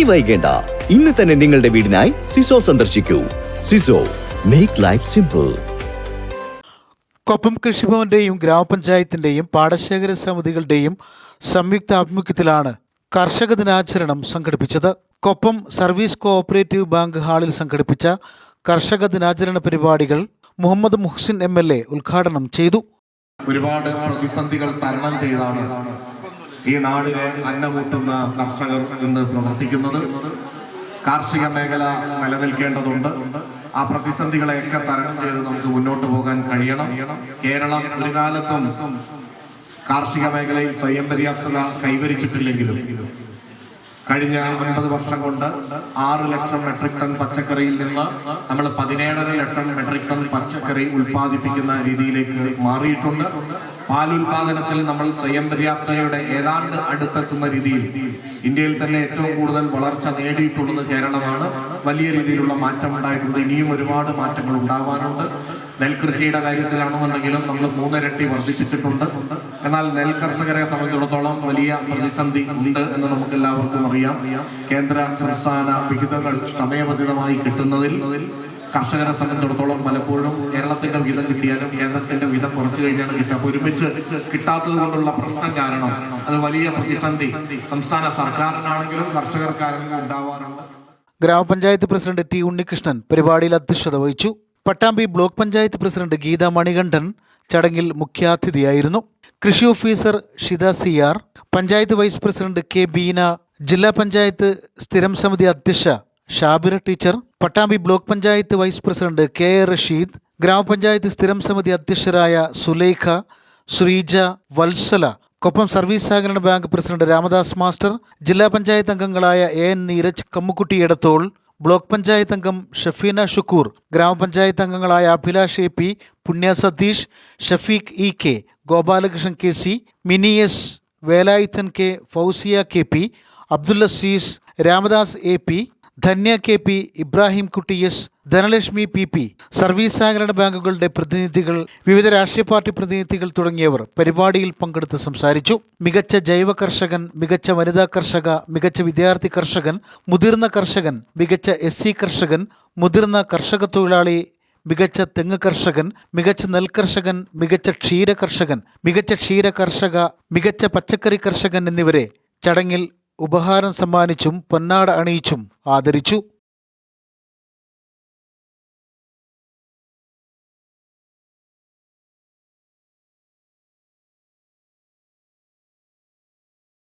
ഇനി വൈകേണ്ട. ഇന്ന് തന്നെ നിങ്ങളുടെ വീടിനായി സിസോ സന്ദർശിക്കൂ. സിസോ മേക്ക് ലൈഫ് സിമ്പിൾ കൊപ്പം കൃഷിഭവന്റെയും ഗ്രാമപഞ്ചായത്തിന്റെയും പാടശേഖര സമിതികളുടെയും സംയുക്ത ആഭിമുഖ്യത്തിലാണ് കർഷക ദിനാചരണം സംഘടിപ്പിച്ചത്. കൊപ്പം സർവീസ് കോഓപ്പറേറ്റീവ് ബാങ്ക് ഹാളിൽ സംഘടിപ്പിച്ച കർഷക ദിനാചരണ പരിപാടികൾ Muhammad Muhsin M L A ഉദ്ഘാടനം ചെയ്തു. ഒരുപാട് പ്രതിസന്ധികൾ തരണം ചെയ്താണ്. ഈ നാടിനെ അന്നമൂട്ടുന്ന കർഷകർ ഇന്ന് പ്രവർത്തിക്കുന്നത് കാർഷിക മേഖല നിലനിൽക്കേണ്ടതുണ്ട്. ആ പ്രതിസന്ധികളെയൊക്കെ തരണം ചെയ്ത് നമുക്ക് മുന്നോട്ട് പോകാൻ കഴിയണം. കേരളം ഒരു കാലത്തും കാർഷിക മേഖലയിൽ സ്വയം പര്യാപ്തത കൈവരിച്ചിട്ടില്ലെങ്കിലും കഴിഞ്ഞ ഒൻപത് വർഷം കൊണ്ട് ആറ് ലക്ഷം മെട്രിക് ടൺ പച്ചക്കറിയിൽ നിന്ന് നമ്മൾ പതിനേഴര ലക്ഷം മെട്രിക് ടൺ പച്ചക്കറി ഉൽപ്പാദിപ്പിക്കുന്ന രീതിയിലേക്ക് മാറിയിട്ടുണ്ട്. പാലുൽപാദനത്തിൽ നമ്മൾ സ്വയം പര്യാപ്തതയുടെ ഏതാണ്ട് അടുത്തെത്തുന്ന രീതിയിൽ ഇന്ത്യയിൽ തന്നെ ഏറ്റവും കൂടുതൽ വളർച്ച നേടിയിട്ടുള്ളത് കേരളമാണ്. വലിയ രീതിയിലുള്ള മാറ്റം ഉണ്ടായിട്ടുണ്ട് ഇനിയും ഒരുപാട് മാറ്റങ്ങൾ ഉണ്ടാവാനുണ്ട് നെൽകൃഷിയുടെ കാര്യത്തിലാണെന്നുണ്ടെങ്കിലും നമ്മൾ മൂന്നിരട്ടി വർദ്ധിപ്പിച്ചിട്ടുണ്ട്. എന്നാൽ നെൽ കർഷകരെ സംബന്ധിച്ചിടത്തോളം വലിയ പ്രതിസന്ധി ഉണ്ട് എന്ന് നമുക്ക് എല്ലാവർക്കും അറിയാം. കേന്ദ്ര സംസ്ഥാന വിഹിതങ്ങൾ സമയബന്ധിതമായി കിട്ടുന്നതിൽ കർഷകരെ സംബന്ധിച്ചിടത്തോളം പലപ്പോഴും കേരളത്തിന്റെ വിധം കിട്ടിയാലും കേന്ദ്രത്തിന്റെ വിധം കുറച്ചു കഴിഞ്ഞാണ് കിട്ടുക അപ്പൊ ഒരുമിച്ച് കിട്ടാത്തത് കൊണ്ടുള്ള പ്രശ്നം കാരണം അത് വലിയ പ്രതിസന്ധി സംസ്ഥാന സർക്കാരിനാണെങ്കിലും കർഷകർക്കാണെങ്കിലും ഉണ്ടാവാറുണ്ട്. ഗ്രാമപഞ്ചായത്ത് പ്രസിഡന്റ് ടി ഉണ്ണികൃഷ്ണൻ പരിപാടിയിൽ അധ്യക്ഷത വഹിച്ചു. പട്ടാമ്പി ബ്ലോക്ക് പഞ്ചായത്ത് പ്രസിഡന്റ് ഗീത മണികണ്ഠൻ ചടങ്ങിൽ മുഖ്യാതിഥിയായിരുന്നു. കൃഷി officer Shitha C R panchayat vice president K Beena ജില്ലാ പഞ്ചായത്ത് സ്ഥിരം സമിതി അധ്യക്ഷ Shabira teacher Pattambi block panchayat vice president K A Rasheed ഗ്രാമപഞ്ചായത്ത് സ്ഥിരം സമിതി അധ്യക്ഷരായ സുലേഖ ശ്രീജ വത്സല കൊപ്പം സർവീസ് സഹകരണ ബാങ്ക് പ്രസിഡന്റ് രാമദാസ് മാസ്റ്റർ ജില്ലാ പഞ്ചായത്ത് അംഗങ്ങളായ A N Neeraj Kammukutty Edathol block panchayat അംഗം ഷഫീന ഷുക്കൂർ ഗ്രാമപഞ്ചായത്ത് അംഗങ്ങളായ Abhilash A P Punya Satheesh Shafeeq E K Gopalakrishnan K C Mini S Velayudhan K Fousiya K P Abdul Azeez Ramadas A P Dhanya K P Ibrahim Kutty S Dhanalakshmi P P service സഹകരണ ബാങ്കുകളുടെ പ്രതിനിധികൾ വിവിധ രാഷ്ട്രീയ party പ്രതിനിധികൾ തുടങ്ങിയവർ പരിപാടിയിൽ പങ്കെടുത്ത് സംസാരിച്ചു. മികച്ച ജൈവ കർഷകൻ മികച്ച വനിതാ കർഷക മികച്ച വിദ്യാർത്ഥി കർഷകൻ മുതിർന്ന കർഷകൻ മികച്ച എസ് കർഷകൻ മുതിർന്ന കർഷക തൊഴിലാളി മികച്ച തെങ്ങ് കർഷകൻ മികച്ച നെൽകർഷകൻ മികച്ച ക്ഷീര കർഷകൻ മികച്ച ക്ഷീര കർഷക മികച്ച പച്ചക്കറി കർഷകൻ എന്നിവരെ ചടങ്ങിൽ ഉപഹാരം സമ്മാനിച്ചും പൊന്നാട അണിയിച്ചും ആദരിച്ചു.